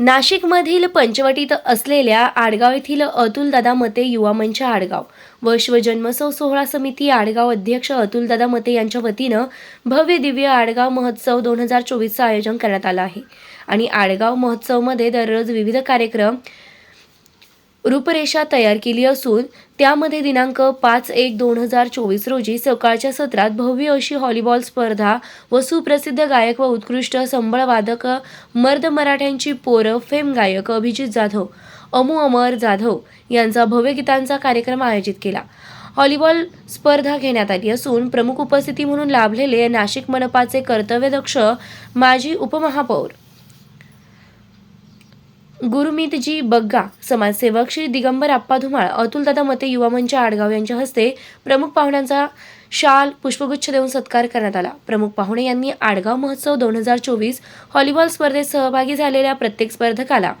नाशिकमधील पंचवटीत असलेल्या आडगाव येथील अतुलदादा मते युवा मंच आडगाव. व शिवजन्मोत्सव सोहळा समिती आडगाव अध्यक्ष अतुलदादा मते यांच्या वतीनं भव्य दिव्य आडगाव महोत्सव दोन हजार चोवीसचं आयोजन करण्यात आलं आहे. आणि आडगाव महोत्सवमध्ये दररोज विविध कार्यक्रम रूपरेषा तयार केली असून त्यामध्ये दिनांक पाच एक दोन हजार चोवीस रोजी सकाळच्या सत्रात भव्य अशी व्हॉलीबॉल स्पर्धा व सुप्रसिद्ध गायक व उत्कृष्ट संबळवादक मर्द मराठ्यांची पोरं फेम गायक अभिजित जाधव अमू अमर जाधव यांचा भव्य गीतांचा कार्यक्रम आयोजित केला. व्हॉलीबॉल स्पर्धा घेण्यात आली असून प्रमुख उपस्थिती म्हणून लाभलेले नाशिक मनपाचे कर्तव्यदक्ष माजी उपमहापौर गुरुमीतजी बग्गा समाजसेवक श्री दिगंबर आप्पा धुमाळ अतुलदादा मते युवा मंच आडगाव यांच्या हस्ते प्रमुख पाहुण्यांचा शाल पुष्पगुच्छ देऊन सत्कार करण्यात आला. प्रमुख पाहुणे यांनी आडगाव महोत्सव दोन हजार चोवीस व्हॉलीबॉल स्पर्धेत सहभागी झालेल्या प्रत्येक स्पर्धकाला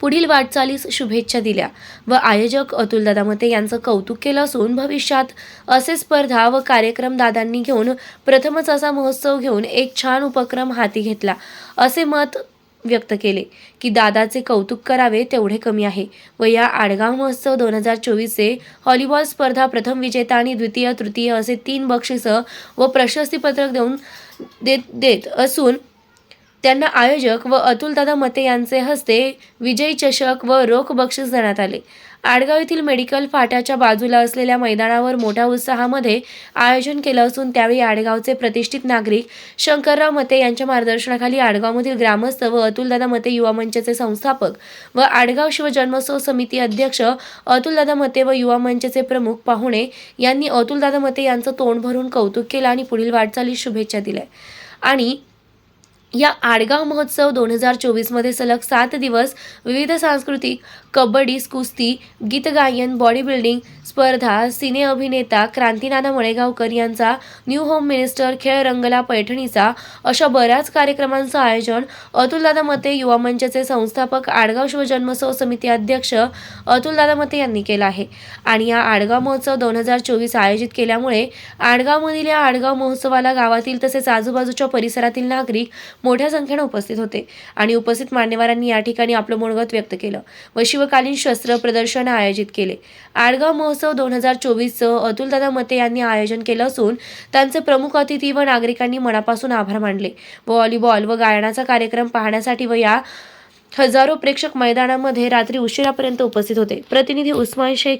पुढील वाटचालीस शुभेच्छा दिल्या व आयोजक अतुलदादा मते यांचं कौतुक केलं असून भविष्यात असे स्पर्धा व कार्यक्रम दादांनी घेऊन प्रथमच असा महोत्सव घेऊन एक छान उपक्रम हाती घेतला. असे मत व्यक्त केले की दादाचे कौतुक करावे तेवढे कमी आहे. व या आडगाव महोत्सव दोन हजार चोवीसचे हॉलीबॉल स्पर्धा प्रथम विजेता आणि द्वितीय तृतीय असे तीन बक्षिसं व प्रशस्तीपत्रक देऊन देत देत असून त्यांना आयोजक व अतुलदादा मते यांचे हस्ते विजयी चषक व रोख बक्षीस देण्यात आले. आडगाव येथील मेडिकल फाट्याच्या बाजूला असलेल्या मैदानावर मोठ्या उत्साहामध्ये आयोजन केलं असून त्यावेळी आडगावचे प्रतिष्ठित नागरिक शंकरराव मते यांच्या मार्गदर्शनाखाली आडगावमधील ग्रामस्थ व अतुलदादा मते युवा मंचचे संस्थापक व आडगाव शिवजन्मोत्सव समिती अध्यक्ष अतुलदादा मते व युवा मंचचे प्रमुख पाहुणे यांनी अतुलदादा मते यांचं तोंड भरून कौतुक केलं आणि पुढील वाटचालीस शुभेच्छा दिल्या. आणि या आडगाव महोत्सव दोन हजार चोवीसमध्ये सलग सात दिवस विविध सांस्कृतिक कबड्डी कुस्ती गीतगायन बॉडी बिल्डिंग स्पर्धा सिने अभिनेता क्रांतीनाना मळेगावकर यांचा न्यू होम मिनिस्टर खेळ रंगला पैठणीचा अशा बऱ्याच कार्यक्रमांचं आयोजन अतुलदादा मते युवा मंचाचे संस्थापक आडगाव शिवजन्मोत्सव समिती अध्यक्ष अतुलदादा मते यांनी केला आहे. आणि या आडगाव महोत्सव दोन हजार चोवीस आयोजित केल्यामुळे आडगावमधील या आडगाव महोत्सवाला गावातील तसेच आजूबाजूच्या परिसरातील नागरिक मोठ्या संख्येनं उपस्थित होते आणि उपस्थित मान्यवरांनी या ठिकाणी आपलं मनोगत व्यक्त केलं व शिवकालीन शस्त्र प्रदर्शन आयोजित केले. आडगाव महोत्सव दोन हजार चोवीसचं अतुलदादा मते यांनी आयोजन केलं असून त्यांचे प्रमुख अतिथी व नागरिकांनी मनापासून आभार मानले व्हॉलीबॉल व गायनाचा कार्यक्रम पाहण्यासाठी व या हजारो प्रेक्षक मैदानामध्ये रात्री उशिरापर्यंत उपस्थित होते. प्रतिनिधी उस्मान शेख